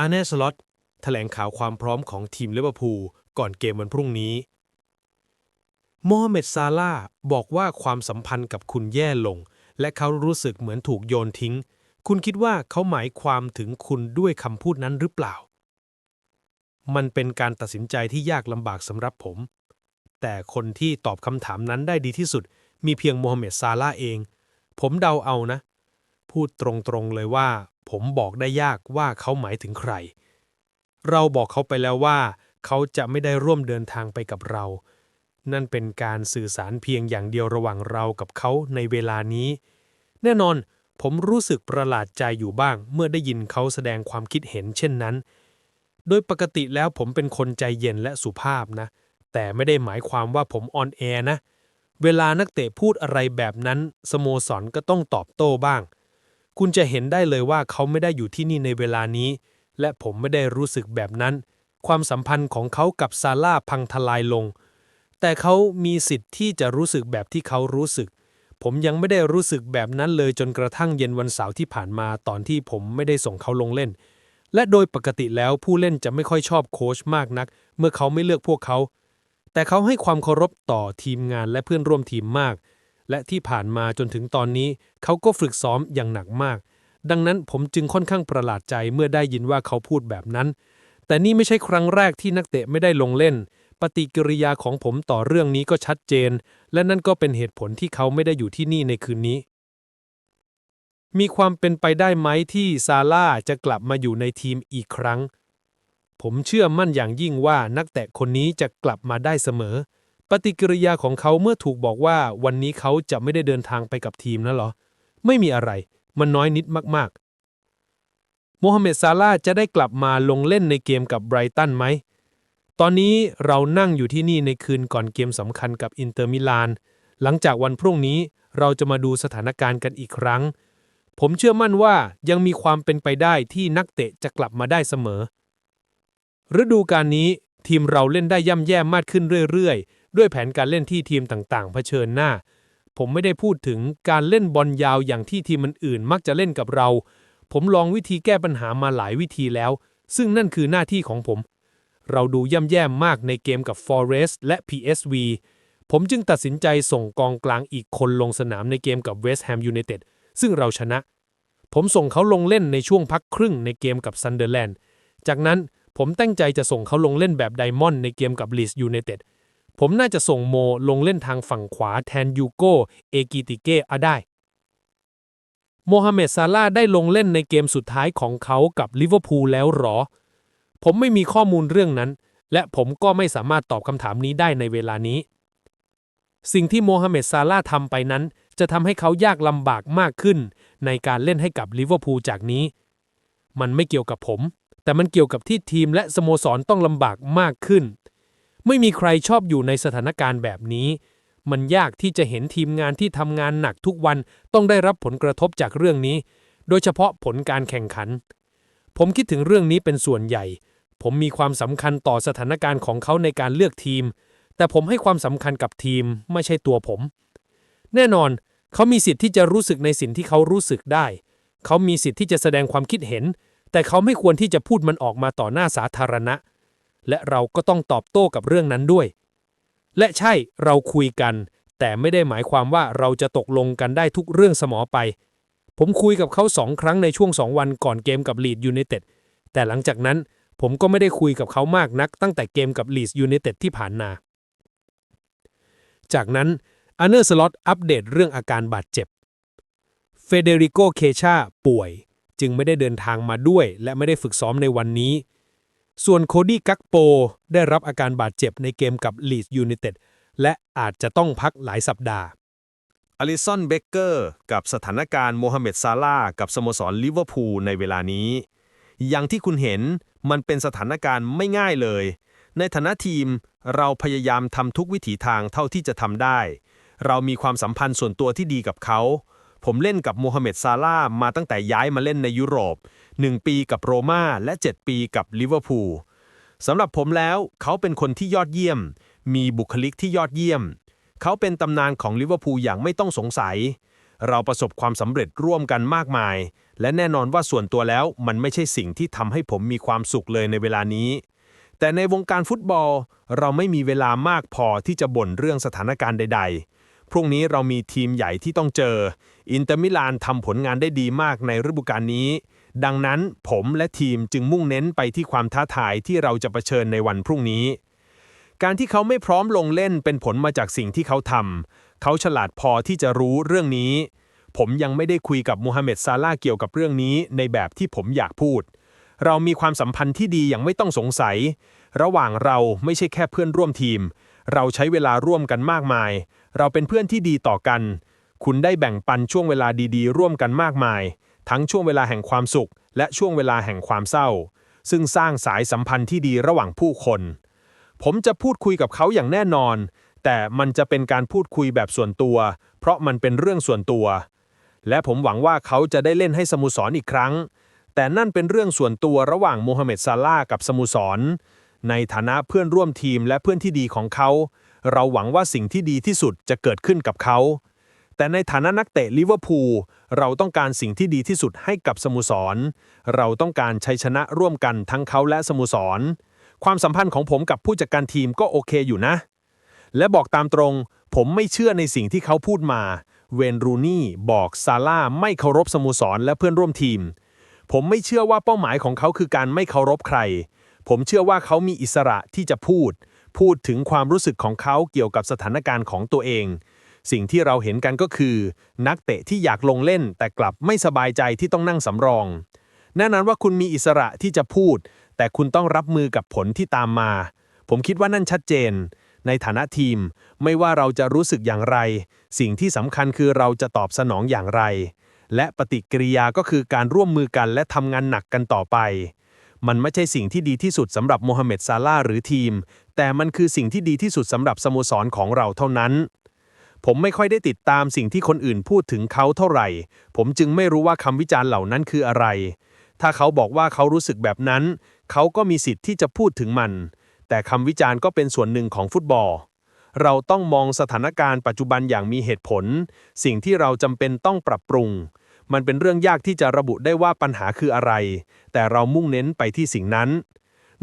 อาร์เนสล็อตแถลงข่าวความพร้อมของทีมลิเวอร์พูลก่อนเกมวันพรุ่งนี้โมฮัมเหม็ดซาลาบอกว่าความสัมพันธ์กับคุณแย่ลง และเขารู้สึกเหมือนถูกโยนทิ้ง คุณคิดว่าเขาหมายความถึงคุณด้วยคำพูดนั้นหรือเปล่า มันเป็นการตัดสินใจที่ยากลำบากสำหรับผม แต่คนที่ตอบคำถามนั้นได้ดีที่สุด มีเพียงโมฮัมเหม็ดซาลาเอง ผมเดาเอานะ พูดตรงๆเลยว่า ผมบอกได้ยากว่าเขาหมายถึงใคร เราบอกเขาไปแล้วว่า เขาจะไม่ได้ร่วมเดินทางไปกับเรา นั่นเป็นการสื่อสารเพียงอย่างเดียวระหว่างเรากับเขาในเวลานี้ แน่นอนผมรู้สึกประหลาดใจอยู่บ้าง เมื่อได้ยินเขาแสดงความคิดเห็นเช่นนั้น โดยปกติแล้วผมเป็นคนใจเย็นและสุภาพนะ แต่ไม่ได้หมายความว่าผมออนแอร์นะ เวลานักเตะพูดอะไรแบบนั้น สโมสรก็ต้องตอบโต้บ้าง คุณจะเห็นได้เลยว่าเขาไม่ได้อยู่ที่นี่ในเวลานี้ และผมไม่ได้รู้สึกแบบนั้น ความสัมพันธ์ของเขากับซาร่าพังทลายลง แต่เขามีสิทธิ์ที่จะรู้สึกแบบที่เขารู้สึก ผมยังไม่ได้รู้สึกแบบนั้นเลยจนกระทั่งเย็นวันเสาร์ที่ผ่านมาตอนที่ผมไม่ได้ส่งเขาลงเล่น และโดยปกติแล้วผู้เล่นจะไม่ค่อยชอบโค้ชมากนัก เมื่อเขาไม่เลือกพวกเขา แต่เขาให้ความเคารพต่อทีมงานและเพื่อนร่วมทีมมาก และที่ผ่านมาจนถึงตอนนี้เขาก็ฝึกซ้อมอย่างหนักมาก ดังนั้นผมจึงค่อนข้างประหลาดใจเมื่อได้ยินว่าเขาพูดแบบนั้น แต่นี่ไม่ใช่ครั้งแรกที่นักเตะไม่ได้ลงเล่น ปฏิกิริยาของผมต่อเรื่องนี้ก็ชัดเจน และนั่นก็เป็นเหตุผลที่เขาไม่ได้อยู่ที่นี่ในคืนนี้ มีความเป็นไปได้ไหมที่ซาร่าจะกลับมาอยู่ในทีมอีกครั้ง ผมเชื่อมั่นอย่างยิ่งว่านักเตะคนนี้จะกลับมาได้เสมอ ปฏิกิริยาของเขาเมื่อถูกบอกว่าวันนี้เขาจะไม่ได้เดินทางไปกับทีมนะเหรอ ไม่มีอะไร มันน้อยนิดมากๆ โมฮัมเหม็ดซาร่าจะได้กลับมาลงเล่นในเกมกับไบรตันไหม ตอนนี้เรานั่งอยู่ที่นี่ในคืนก่อนเกมสำคัญกับอินเตอร์มิลาน หลังจากวันพรุ่งนี้เราจะมาดูสถานการณ์กันอีกครั้ง ผมเชื่อมั่นว่ายังมีความเป็นไปได้ที่นักเตะจะกลับมาได้เสมอ ฤดูกาลนี้ทีมเราเล่นได้ย่ำแย่มากขึ้นเรื่อยๆ ด้วยแผนการเล่นที่ทีมต่างๆ เผชิญหน้า ผมไม่ได้พูดถึงการเล่นบอลยาวอย่างที่ทีมอื่นๆมักจะเล่นกับเรา ผมลองวิธีแก้ปัญหามาหลายวิธีแล้ว ซึ่งนั่นคือหน้าที่ของผม เราดูย่ำแย่มากในเกมกับ Forest และ PSV ผมจึงตัดสินใจส่งกองกลางอีกคนลงสนามในเกมกับ West Ham United ซึ่งเราชนะ ผมส่งเขาลงเล่นในช่วงพักครึ่งในเกมกับ Sunderland จากนั้นผมตั้งใจจะส่งเขาลงเล่นแบบไดมอนด์ในเกมกับ Leeds United ผมน่าจะส่งโมลงเล่นทางฝั่งขวาแทนยูโกเอกิติเกอาได้ โมฮัมเหม็ดซาลาได้ลงเล่นในเกมสุดท้ายของเขากับลิเวอร์พูลแล้วหรอ ผมไม่มีข้อมูลเรื่องนั้น และผมก็ไม่สามารถตอบคำถามนี้ได้ในเวลานี้ สิ่งที่โมฮัมเหม็ดซาลาทำไปนั้น จะทำให้เขายากลำบากมากขึ้น ในการเล่นให้กับลิเวอร์พูลจากนี้ มันไม่เกี่ยวกับผม แต่มันเกี่ยวกับที่ทีมและสโมสรต้องลำบากมากขึ้น ไม่มีใครชอบอยู่ในสถานการณ์แบบนี้ มันยากที่จะเห็นทีมงานที่ทำงานหนักทุกวันต้องได้รับผลกระทบจากเรื่องนี้ โดยเฉพาะผลการแข่งขัน ผมคิดถึงเรื่องนี้เป็นส่วนใหญ่ ผมมีความสำคัญต่อสถานการณ์ของเขาในการเลือกทีม แต่ผมให้ความสำคัญกับทีมไม่ใช่ตัวผม แน่นอน เขามีสิทธิ์ที่จะรู้สึกในสิ่งที่เขารู้สึกได้ เขามีสิทธิ์ที่จะแสดงความคิดเห็น แต่เขาไม่ควรที่จะพูดมันออกมาต่อหน้าสาธารณะ และเราก็ต้องตอบโต้กับเรื่องนั้นด้วย และใช่เราคุยกัน แต่ไม่ได้หมายความว่าเราจะตกลงกันได้ทุกเรื่องเสมอไป ผมคุยกับเขาสองครั้งในช่วงสองวันก่อนเกมกับลีดยู i นเต็ดแต่หลังจากนั้นผมก็ไม่ได้คุยกับเขามากนัก ตั้งแต่เกมกับลีดยู i นเต็ดที่ผ่านมา จากนั้นอันเนอร์สล็อตอัปเดตเรื่องอาการบาดเจ็บเฟเดริโกเคชาป่วย จึงไม่ได้เดินทางมาด้วย และไม่ได้ฝึกซ้อมในวันนี้ ส่วนโคดี้กักโป ได้รับอาการบาดเจ็บในเกมกับลีดยู i นเต็ดและอาจจะต้องพักหลายสัปดาห์อลิสันเบเกอร์กับสถานการณ์โมฮัมเหม็ดซาลาห์กับสโมสรลิเวอร์พูลในเวลานี้ อย่างที่คุณเห็นมันเป็นสถานการณ์ไม่ง่ายเลย ในฐานะทีมเราพยายามทำทุกวิถีทางเท่าที่จะทำได้ เรามีความสัมพันธ์ส่วนตัวที่ดีกับเขา ผมเล่นกับโมฮัมเหม็ดซาลาห์มาตั้งแต่ย้ายมาเล่นในยุโรป 1 ปีกับโรม่าและ 7 ปีกับลิเวอร์พูลสำหรับผมแล้วเขาเป็นคนที่ยอดเยี่ยม มีบุคลิกที่ยอดเยี่ยม เขาเป็นตำนานของลิเวอร์พูลอย่างไม่ต้องสงสัย เราประสบความสำเร็จร่วมกันมากมาย และแน่นอนว่าส่วนตัวแล้วมันไม่ใช่สิ่งที่ทำให้ผมมีความสุขเลยในเวลานี้ แต่ในวงการฟุตบอล เราไม่มีเวลามากพอที่จะบ่นเรื่องสถานการณ์ใด ๆ พรุ่งนี้เรามีทีมใหญ่ที่ต้องเจอ อินเตอร์มิลานทำผลงานได้ดีมากในฤดูกาลนี้ ดังนั้นผมและทีมจึงมุ่งเน้นไปที่ความท้าทายที่เราจะเผชิญในวันพรุ่งนี้ การที่เขาไม่พร้อมลงเล่นเป็นผลมาจากสิ่งที่เขาทำเขาฉลาดพอที่จะรู้เรื่องนี้ ผมยังไม่ได้คุยกับมูฮัมเหม็ดซาลาเกี่ยวกับเรื่องนี้ในแบบที่ผมอยากพูด เรามีความสัมพันธ์ที่ดีอย่างไม่ต้องสงสัย ระหว่างเราไม่ใช่แค่เพื่อนร่วมทีม เราใช้เวลาร่วมกันมากมาย เราเป็นเพื่อนที่ดีต่อกัน คุณได้แบ่งปันช่วงเวลาดีๆ ร่วมกันมากมาย ทั้งช่วงเวลาแห่งความสุข และช่วงเวลาแห่งความเศร้า ซึ่งสร้างสายสัมพันธ์ที่ดีระหว่างผู้คน ผมจะพูดคุยกับเขาอย่างแน่นอน แต่มันจะเป็นการพูดคุยแบบส่วนตัว เพราะมันเป็นเรื่องส่วนตัว และผมหวังว่าเขาจะได้เล่นให้สโมุสรอีกครั้ง แต่นั่นเป็นเรื่องส่วนตัวระหว่างโมฮัมเหม็ดซาลาห์กับสโมุสร ในฐานะเพื่อนร่วมทีมและเพื่อนที่ดีของเขา เราหวังว่าสิ่งที่ดีที่สุดจะเกิดขึ้นกับเขา แต่ในฐานะนักเตะลิเวอร์พูลเราต้องการสิ่งที่ดีที่สุดให้กับสโมสร เราต้องการชัยชนะร่วมกันทั้งเขาและสโมสร ความสัมพันธ์ของผมกับผู้จัดการทีมก็โอเคอยู่นะ และบอกตามตรง ผมไม่เชื่อในสิ่งที่เขาพูดมา เวนรูนี่บอกซาร่าไม่เคารพสโมสรและเพื่อนร่วมทีม ผมไม่เชื่อว่าเป้าหมายของเขาคือการไม่เคารพใคร ผมเชื่อว่าเขามีอิสระที่จะพูด พูดถึงความรู้สึกของเขาเกี่ยวกับสถานการณ์ของตัวเอง สิ่งที่เราเห็นกันก็คือ นักเตะที่อยากลงเล่นแต่กลับไม่สบายใจที่ต้องนั่งสำรอง แน่นอนว่าคุณมีอิสระที่จะพูด แต่คุณต้องรับมือกับผลที่ตามมา ผมคิดว่านั่นชัดเจน ในฐานะทีม ไม่ว่าเราจะรู้สึกอย่างไร สิ่งที่สำคัญคือเราจะตอบสนองอย่างไร และปฏิกิริยาก็คือการร่วมมือกันและทำงานหนักกันต่อไป มันไม่ใช่สิ่งที่ดีที่สุดสำหรับโมฮัมเหม็ดซาลาหรือทีม แต่มันคือสิ่งที่ดีที่สุดสำหรับสโมสรของเราเท่านั้น ผมไม่ค่อยได้ติดตามสิ่งที่คนอื่นพูดถึงเขาเท่าไหร่ ผมจึงไม่รู้ว่าคำวิจารณ์เหล่านั้นคืออะไร ถ้าเขาบอกว่าเขารู้สึกแบบนั้น เขาก็มีสิทธิ์ที่จะพูดถึงมัน แต่คำวิจารณ์ก็เป็นส่วนหนึ่งของฟุตบอลเราต้องมองสถานการณ์ปัจจุบันอย่างมีเหตุผล สิ่งที่เราจำเป็นต้องปรับปรุง มันเป็นเรื่องยากที่จะระบุได้ว่าปัญหาคืออะไร แต่เรามุ่งเน้นไปที่สิ่งนั้น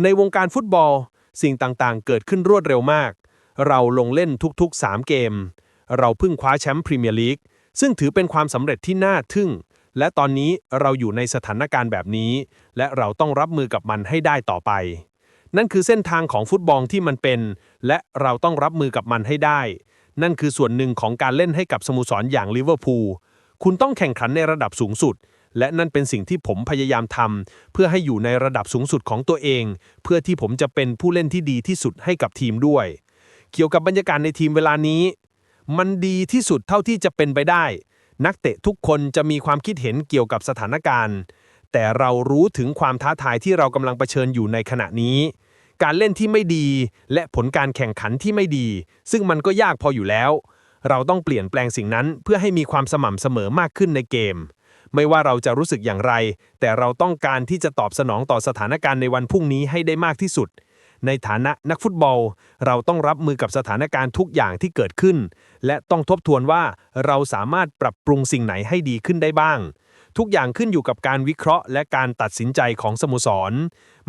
ในวงการฟุตบอล สิ่งต่างๆ เกิดขึ้นรวดเร็วมาก เราลงเล่นทุกๆ 3 เกม เราเพิ่งคว้าแชมป์พรีเมียร์ลีก ซึ่งถือเป็นความสำเร็จที่น่าทึ่ง และตอนนี้เราอยู่ในสถานการณ์แบบนี้ และเราต้องรับมือกับมันให้ได้ต่อไป นั่นคือเส้นทางของฟุตบอลที่มันเป็น และเราต้องรับมือกับมันให้ได้ นั่นคือส่วนหนึ่งของการเล่นให้กับสโมสรอย่างลิเวอร์พูล คุณต้องแข่งขันในระดับสูงสุด และนั่นเป็นสิ่งที่ผมพยายามทำเพื่อให้อยู่ในระดับสูงสุดของตัวเอง เพื่อที่ผมจะเป็นผู้เล่นที่ดีที่สุดให้กับทีมด้วย เกี่ยวกับบรรยากาศในทีมเวลานี้ มันดีที่สุดเท่าที่จะเป็นไปได้ นักเตะทุกคนจะมีความคิดเห็นเกี่ยวกับสถานการณ์ แต่เรารู้ถึงความท้าทายที่เรากำลังเผชิญอยู่ในขณะนี้การเล่นที่ไม่ดีและผลการแข่งขันที่ไม่ดี ซึ่งมันก็ยากพออยู่แล้ว เราต้องเปลี่ยนแปลงสิ่งนั้นเพื่อให้มีความสม่ำเสมอมากขึ้นในเกม ไม่ว่าเราจะรู้สึกอย่างไร แต่เราต้องการที่จะตอบสนองต่อสถานการณ์ในวันพรุ่งนี้ให้ได้มากที่สุด ในฐานะนักฟุตบอล เราต้องรับมือกับสถานการณ์ทุกอย่างที่เกิดขึ้น และต้องทบทวนว่าเราสามารถปรับปรุงสิ่งไหนให้ดีขึ้นได้บ้างทุกอย่างขึ้นอยู่กับการวิเคราะห์ และการตัดสินใจของสโมสร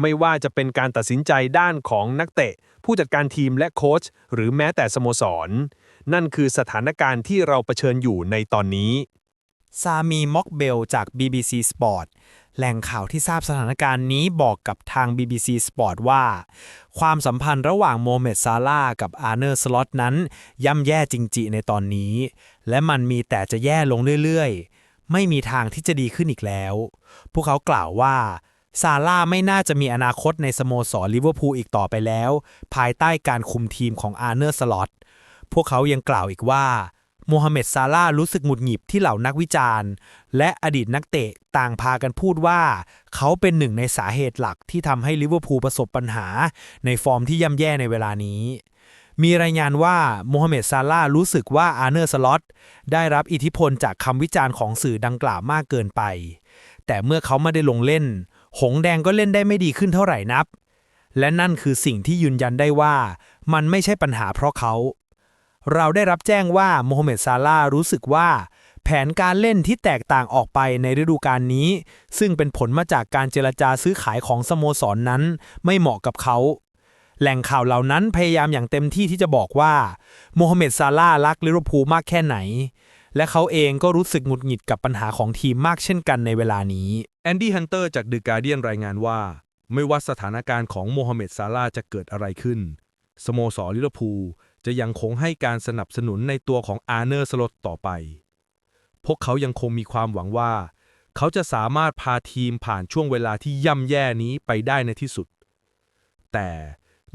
ไม่ว่าจะเป็นการตัดสินใจด้านของนักเตะ ผู้จัดการทีมและโค้ชหรือแม้แต่สโมสร นั่นคือสถานการณ์ที่เราเผชิญอยู่ในตอนนี้ ซามีม็อกเบลจาก BBC Sport แหล่งข่าวที่ทราบสถานการณ์นี้บอกกับทาง BBC Sport ว่า ความสัมพันธ์ระหว่างโมเมดซาลากับอาร์เนอร์สล็อตนั้น ย่ำแย่จริงๆในตอนนี้ และมันมีแต่จะแย่ลงเรื่อยๆ ไม่มีทางที่จะดีขึ้นอีกแล้ว พวกเขากล่าวว่าซาร่าไม่น่าจะมีอนาคตในสโมสรลิเวอร์พูลอีกต่อไปแล้ว ภายใต้การคุมทีมของอาร์เนอร์สล็อต พวกเขายังกล่าวอีกว่าโมฮัมเหม็ดซาร่ารู้สึกหงุดหงิดที่เหล่านักวิจารณ์ และอดีตนักเตะต่างพากันพูดว่า เขาเป็นหนึ่งในสาเหตุหลักที่ทำให้ลิเวอร์พูลประสบปัญหา ในฟอร์มที่ย่ำแย่ในเวลานี้ มีรายงานว่าโมฮัมเหม็ดซาร่ารู้สึกว่าอาร์เนอร์สล็อตได้รับอิทธิพลจากคำวิจารณ์ของสื่อดังกล่าวมากเกินไป แต่เมื่อเขาไม่ได้ลงเล่น หงแดงก็เล่นได้ไม่ดีขึ้นเท่าไหร่นับ และนั่นคือสิ่งที่ยืนยันได้ว่า มันไม่ใช่ปัญหาเพราะเขา เราได้รับแจ้งว่าโมฮัมเหม็ดซาลารู้สึกว่า แผนการเล่นที่แตกต่างออกไปในฤดูกาลนี้ ซึ่งเป็นผลมาจากการเจรจาซื้อขายของสโมสรนนั้น ไม่เหมาะกับเขา แหล่งข่าวเหล่านั้นพยายามอย่างเต็มที่ที่จะบอกว่าโมฮัมเหม็ดซาลารักลิเวอร์พูลมากแค่ไหน และเขาเองก็รู้สึกหงุดหงิดกับปัญหาของทีมมากเช่นกันในเวลานี้แอนดี้ฮันเตอร์จากเดอะการเดียนรายงานว่า ไม่ว่าสถานการณ์ของโมฮัมเหม็ดซาลาจะเกิดอะไรขึ้นสโมสรลิเวอร์พูล จะยังคงให้การสนับสนุนในตัวของอาร์เนอร์สลอตต่อไป พวกเขายังคงมีความหวังว่า เขาจะสามารถพาทีมผ่านช่วงเวลาที่ย่ำแย่นี้ไปได้ในที่สุด แต่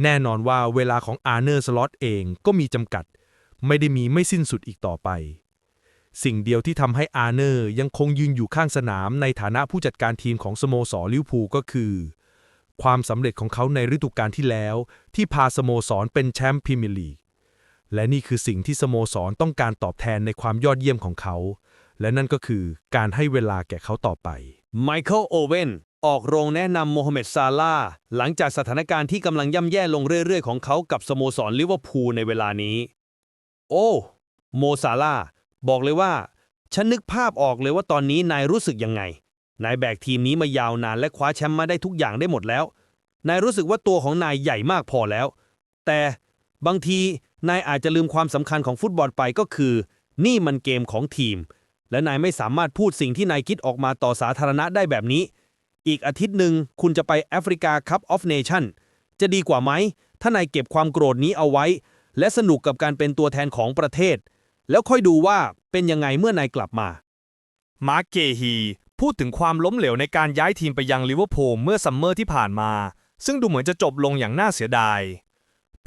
แน่นอนว่าเวลาของอาร์เนอร์สลอตเองก็มีจำกัด ไม่ได้มีไม่สิ้นสุดอีกต่อไป สิ่งเดียวที่ทำให้อาร์เนอร์ยังคงยืนอยู่ข้างสนามในฐานะผู้จัดการทีมของสโมสรลิวพูก็คือ ความสำเร็จของเขาในฤดูกาลที่แล้ว ที่พาสโมสรเป็นแชมป์พรีเมียร์ลีก และนี่คือสิ่งที่สโมสรต้องการตอบแทนในความยอดเยี่ยมของเขา และนั่นก็คือการให้เวลาแก่เขาต่อไป ไมเคิลโอเว่นออกโรงแนะนำโมฮัมเหม็ดซาลาหลังจากสถานการณ์ที่กำลังย่ำแย่ลงเรื่อยๆ ของเขากับสโมสรลิเวอร์พูลในเวลานี้ โอ้โมซาลาบอกเลยว่า ฉันนึกภาพออกเลยว่าตอนนี้นายรู้สึกยังไง นายแบกทีมนี้มายาวนานและคว้าแชมป์มาได้ทุกอย่างได้หมดแล้ว นายรู้สึกว่าตัวของนายใหญ่มากพอแล้ว แต่บางที นายอาจจะลืมความสำคัญของฟุตบอลไปก็คือ นี่มันเกมของทีม และนายไม่สามารถพูดสิ่งที่นายคิดออกมาต่อสาธารณะได้แบบนี้ อีกอาทิตย์หนึ่งคุณจะไปแอฟริกาคัพออฟเนชั่นจะดีกว่าไหม ถ้านายเก็บความโกรธนี้เอาไว้ และสนุกกับการเป็นตัวแทนของประเทศ แล้วค่อยดูว่าเป็นยังไงเมื่อนายกลับมา มาร์กเกฮีพูดถึงความล้มเหลวในการย้ายทีมไปยังลิเวอร์พูลเมื่อซัมเมอร์ที่ผ่านมา ซึ่งดูเหมือนจะจบลงอย่างน่าเสียดาย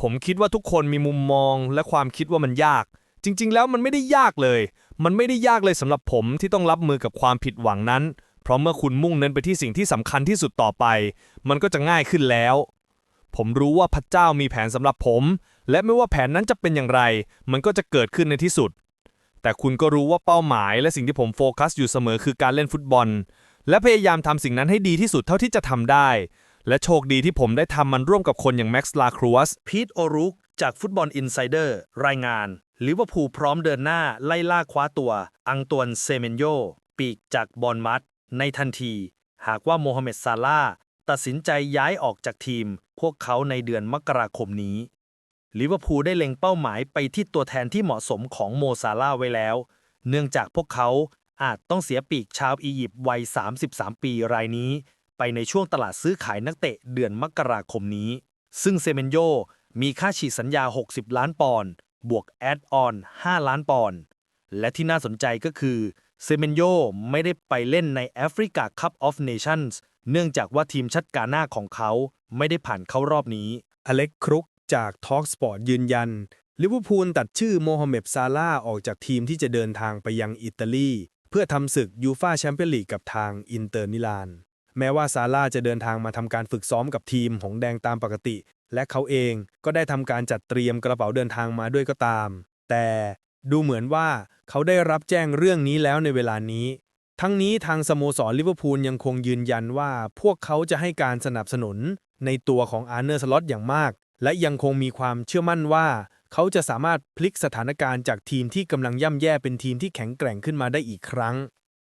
ผมคิดว่าทุกคนมีมุมมองและความคิดว่ามันยาก จริง ๆ แล้วมันไม่ได้ยากเลย มันไม่ได้ยากเลยสำหรับผมที่ต้องรับมือกับความผิดหวังนั้น เพราะเมื่อคุณมุ่งเน้นไปที่สิ่งที่สำคัญที่สุดต่อไป มันก็จะง่ายขึ้นแล้ว ผมรู้ว่าพระเจ้ามีแผนสำหรับผม และไม่ว่าแผนนั้นจะเป็นอย่างไร มันก็จะเกิดขึ้นในที่สุด แต่คุณก็รู้ว่าเป้าหมาย และสิ่งที่ผมโฟกัสอยู่เสมอคือการเล่นฟุตบอล และพยายามทำสิ่งนั้นให้ดีที่สุดเท่าที่จะทำได้ และโชคดีที่ผมได้ทำมันร่วมกับคนอย่างแม็กซ์ลาครัวสพีทโอรุกจากฟุตบอลอินไซเดอร์รายงานลิเวอร์พูลพร้อมเดินหน้าไล่ล่าคว้าตัว อังตวนเซเมนโยปีกจากบอลมัด ในทันที หากว่าโมฮัมเหม็ดซาลาตัดสินใจย้ายออกจากทีม พวกเขาในเดือนมกราคมนี้ลิเวอร์พูลได้เล็งเป้าหมายไปที่ตัวแทนที่เหมาะสมของโมซาลาไว้แล้ว เนื่องจากพวกเขาอาจต้องเสียปีกชาวอียิปต์วัย 33 ปีรายนี้ ไปในช่วงตลาดซื้อขายนักเตะเดือนมกราคมนี้ ซึ่งเซเมนโยมีค่าฉีดสัญญา 60 ล้านปอนด์บวกแอดออน 5 ล้านปอนด์และที่น่าสนใจก็คือเซเมนโยไม่ได้ไปเล่นในแอฟริกาคัพออฟเนชั่นส์เนื่องจากว่าทีมชัดกาหน้าของเขาไม่ได้ผ่านเข้ารอบนี้ อเล็กครุกจากทอ l k สปอร์ตยืนยันลิเวอร์พูลตัดชื่อโมฮัมเหม็ดซาลาออกจากทีมที่จะเดินทางไปยังอิตาลี เพื่อทำศึกยูฟาแชมเปี้ยนลีกกับทางอินเตอร์มิลาน แม้ว่าซาลาจะเดินทางมาทำการฝึกซ้อมกับทีมหงแดงตามปกติ และเขาเองก็ได้ทำการจัดเตรียมกระเป๋าเดินทางมาด้วยก็ตาม แต่ดูเหมือนว่าเขาได้รับแจ้งเรื่องนี้แล้วในเวลานี้ ทั้งนี้ทางสโมสรลิเวอร์พูลยังคงยืนยันว่าพวกเขาจะให้การสนับสนุนในตัวของอาร์เนอร์สล็อตอย่างมาก และยังคงมีความเชื่อมั่นว่า เขาจะสามารถพลิกสถานการณ์จากทีมที่กำลังย่ำแย่เป็นทีมที่แข็งแกร่งขึ้นมาได้อีกครั้ง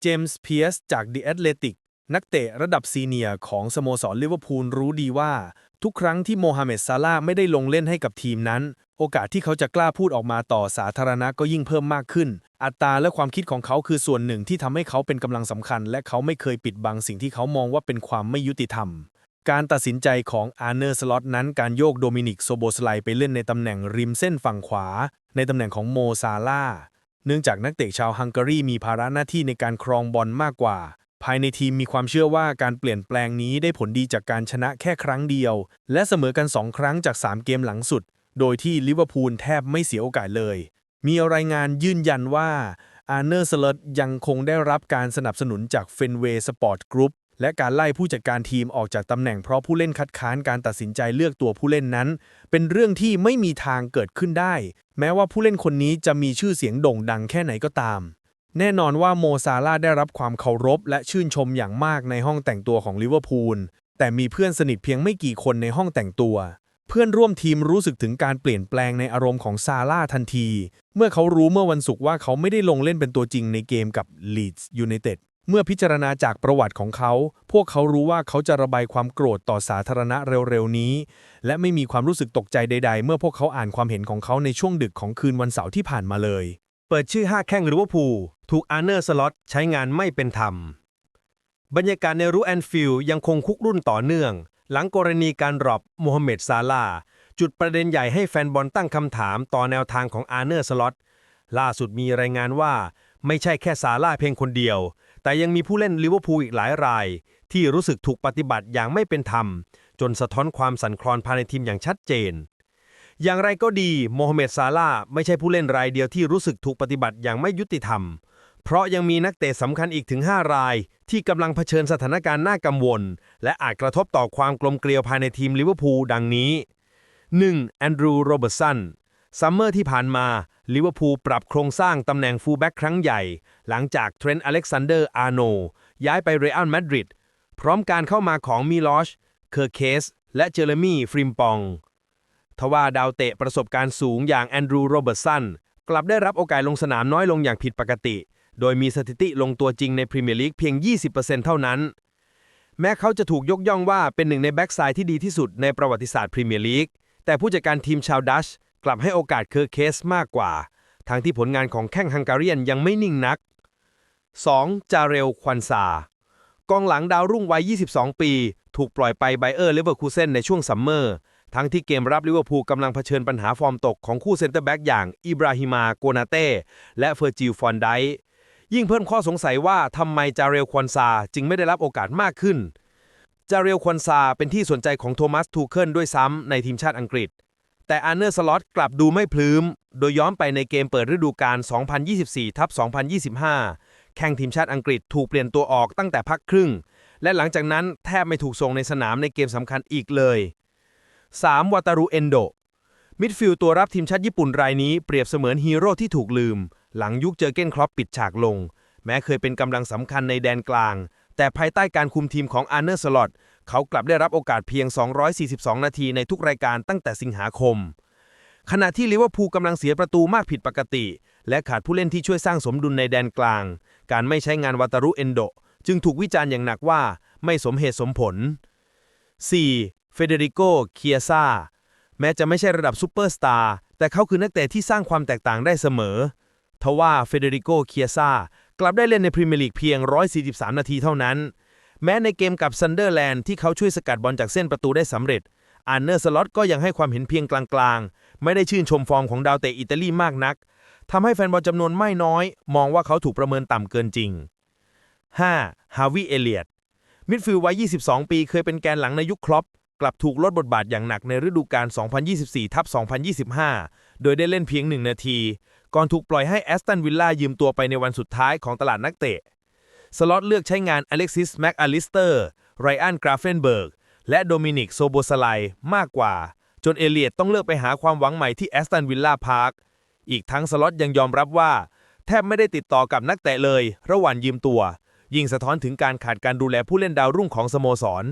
เจมส์เพียสจาก The Athletic นักเตะระดับซีเนียร์ของสโมสรลิเวอร์พูลรู้ดีว่า ทุกครั้งที่โมฮัมเหม็ดซาลาไม่ได้ลงเล่นให้กับทีมนั้น โอกาสที่เขาจะกล้าพูดออกมาต่อสาธารณะก็ยิ่งเพิ่มมากขึ้น อัตราและความคิดของเขาคือส่วนหนึ่งที่ทำให้เขาเป็นกำลังสำคัญ และเขาไม่เคยปิดบังสิ่งที่เขามองว่าเป็นความไม่ยุติธรรม การตัดสินใจของอาร์เนอร์สล็อตนั้นการโยกโดมินิกโซโบสไลไปเล่นในตำแหน่งริมเส้นฝั่งขวา ในตำแหน่งของโมซาลาเนื่องจากนักเตะชาวฮังการีมีภาระหน้าที่ในการครองบอลมากกว่า ภายในทีมมีความเชื่อว่าการเปลี่ยนแปลงนี้ได้ผลดีจากการชนะแค่ครั้งเดียว และเสมอกัน 2 ครั้งจาก 3 เกมหลังสุด โดยที่ลิเวอร์พูลแทบไม่เสียโอกาสเลย มีรายงานยืนยันว่าอาร์เนอร์สเลตยังคงได้รับการสนับสนุนจากเฟนเวย์สปอร์ตกรุ๊ปและการไล่ผู้จัดการทีมออกจากตำแหน่งเพราะผู้เล่นคัดค้านการตัดสินใจเลือกตัวผู้เล่นนั้น เป็นเรื่องที่ไม่มีทางเกิดขึ้นได้ แม้ว่าผู้เล่นคนนี้จะมีชื่อเสียงโด่งดังแค่ไหนก็ตาม แน่นอนว่าโมซาลาได้รับความเคารพและชื่นชมอย่างมากในห้องแต่งตัวของลิเวอร์พูล แต่มีเพื่อนสนิทเพียงไม่กี่คนในห้องแต่งตัว เพื่อนร่วมทีมรู้สึกถึงการเปลี่ยนแปลงในอารมณ์ของซาร่าทันที เมื่อเขารู้เมื่อวันศุกร์ว่าเขาไม่ได้ลงเล่นเป็นตัวจริงในเกมกับ Leeds United เมื่อพิจารณาจากประวัติของเขา พวกเขารู้ว่าเขาจะระบายความโกรธต่อสาธารณะเร็วๆนี้ และไม่มีความรู้สึกตกใจใด ๆ เมื่อพวกเขาอ่านความเห็นของเขาในช่วงดึกของคืนวันเสาร์ที่ผ่านมาเลย เปิดชื่อ 5 แข้งลิเวอร์พูล ถูกอาร์เนอร์สล็อตใช้งานไม่เป็นธรรม บรรยากาศในรูแอนฟิลด์ยังคงคุกรุ่นต่อเนื่อง หลังกรณีการดรอปโมฮัมเหม็ดซาลาห์จุดประเด็นใหญ่ให้แฟนบอลตั้งคำถามต่อแนวทางของอาร์เนอร์สล็อตล่าสุดมีรายงานว่าไม่ใช่แค่ซาลาห์เพียงคนเดียว แต่ยังมีผู้เล่นลิเวอร์พูลอีกหลายราย ที่รู้สึกถูกปฏิบัติอย่างไม่เป็นธรรม จนสะท้อนความสั่นคลอนภายในทีมอย่างชัดเจน อย่างไรก็ดีโมฮัมเหม็ดซาลาห์ไม่ใช่ผู้เล่นรายเดียวที่รู้สึกถูกปฏิบัติอย่างไม่ยุติธรรม เพราะยังมีนักเตะสำคัญอีกถึง 5 ราย ที่กำลังเผชิญสถานการณ์น่ากังวล และอาจกระทบต่อความกลมเกลียวภายในทีมลิเวอร์พูลดังนี้ 1. แอนดรูว์โรเบิร์ตสันซัมเมอร์ที่ผ่านมาลิเวอร์พูลปรับโครงสร้างตำแหน่งฟูลแบ็กครั้งใหญ่ หลังจากเทรนต์อเล็กซานเดอร์อาร์โนย้ายไปเรอัลมาดริดพร้อมการเข้ามาของมิลอชเคอร์เคส และเจอร์มี่ฟริมปอง ทว่าดาวเตะประสบการณ์สูงอย่างแอนดรูว์โรเบิร์ตสันกลับได้รับโอกาสลงสนามน้อยลงอย่างผิดปกติ โดยมีสถิติลงตัวจริงในพรีเมียร์ลีกเพียง 20%เท่านั้น แม้เขาจะถูกยกย่องว่าเป็นหนึ่งในแบ็กไซด์ที่ดีที่สุดในประวัติศาสตร์พรีเมียร์ลีก แต่ผู้จัดการทีมชาวดัชกลับให้โอกาสเคอร์เคสมากกว่า ทั้งที่ผลงานของแข้งฮังการีนยังไม่นิ่งนัก 2. จาเรลควันซากองหลังดาวรุ่งวัย 22 ปี ถูกปล่อยไปไบเออร์เลเวอร์คูเซนในช่วงซัมเมอร์ ทั้งที่เกมรับลิเวอร์พูลกำลังเผชิญปัญหาฟอร์มตกของคู่เซนเตอร์แบ็กอย่างอิบราฮิมาโกนาเต้และเฟอร์จิลฟอนได ยิ่งเพิ่มข้อสงสัยว่าทำไมจาเรลควันซาจึงไม่ได้รับโอกาสมากขึ้น จาเรลควันซาเป็นที่สนใจของโทมัสทูเคิลด้วยซ้ำในทีมชาติอังกฤษ แต่อาร์เนอร์สล็อตกลับดูไม่พลื้ม โดยย้อนไปในเกมเปิดฤดูกาล 2024ทับ2025 แข่งทีมชาติอังกฤษถูกเปลี่ยนตัวออกตั้งแต่พักครึ่ง และหลังจากนั้นแทบไม่ถูกส่งในสนามในเกมสำคัญอีกเลย 3. วาตารุเอนโดมิดฟิลด์ตัวรับทีมชาติญี่ปุ่นรายนี้เปรียบเสมือนฮีโร่ที่ถูกลืม หลังยุคเจอเก้นครอปปิดฉากลง แม้เคยเป็นกำลังสำคัญในแดนกลาง แต่ภายใต้การคุมทีมของอาร์เนอร์สลอตเขากลับได้รับโอกาสเพียง 242 นาทีในทุกรายการตั้งแต่สิงหาคม ขณะที่ลิเวอร์พูลกำลังเสียประตูมากผิดปกติ และขาดผู้เล่นที่ช่วยสร้างสมดุลในแดนกลาง การไม่ใช้งานวาตารุเอนโด จึงถูกวิจารณ์อย่างหนักว่าไม่สมเหตุสมผล 4. เฟเดริโก เคียซาแม้จะไม่ใช่ระดับซูเปอร์สตาร์แต่เขาคือนักเตะที่สร้างความแตกต่างได้เสมอ ทว่าเฟเดริโกเคียซากลับได้เล่นในพรีเมียร์ลีกเพียง 143 นาทีเท่านั้น แม้ในเกมกับซันเดอร์แลนด์ที่เขาช่วยสกัดบอลจากเส้นประตูได้สำเร็จอันเนอร์สล็อตก็ยังให้ความเห็นเพียงกลางๆ ไม่ได้ชื่นชมฟอร์มของดาวเตะอิตาลีมากนักทำให้แฟนบอลจำนวนไม่น้อย มองว่าเขาถูกประเมินต่ำเกินจริง 5. ฮาวิเอเลียตมิดฟิลด์วัย 22 ปีเคยเป็นแกนหลังในยุคครอปกลับถูกลดบทบาทอย่างหนักในฤดูกาล 2024ทับ2025 โดยได้เล่นเพียง 1 นาที ก่อนถูกปล่อยให้แอสตันวิลล่ายืมตัวไปในวันสุดท้ายของตลาดนักเตะ สล็อตเลือกใช้งานอเล็กซิสแม็กอลิสเตอร์ไรอันกราเฟนเบิร์กและโดมินิกโซโบสไลมากกว่า จนเอเลียตต้องเลือกไปหาความหวังใหม่ที่แอสตันวิลล่าพาร์คอีกทั้งสล็อตยังยอมรับว่า แทบไม่ได้ติดต่อกับนักเตะเลย ระหว่างยืมตัว ยิ่งสะท้อนถึงการขาดการดูแลผู้เล่นดาวรุ่งของสโมสร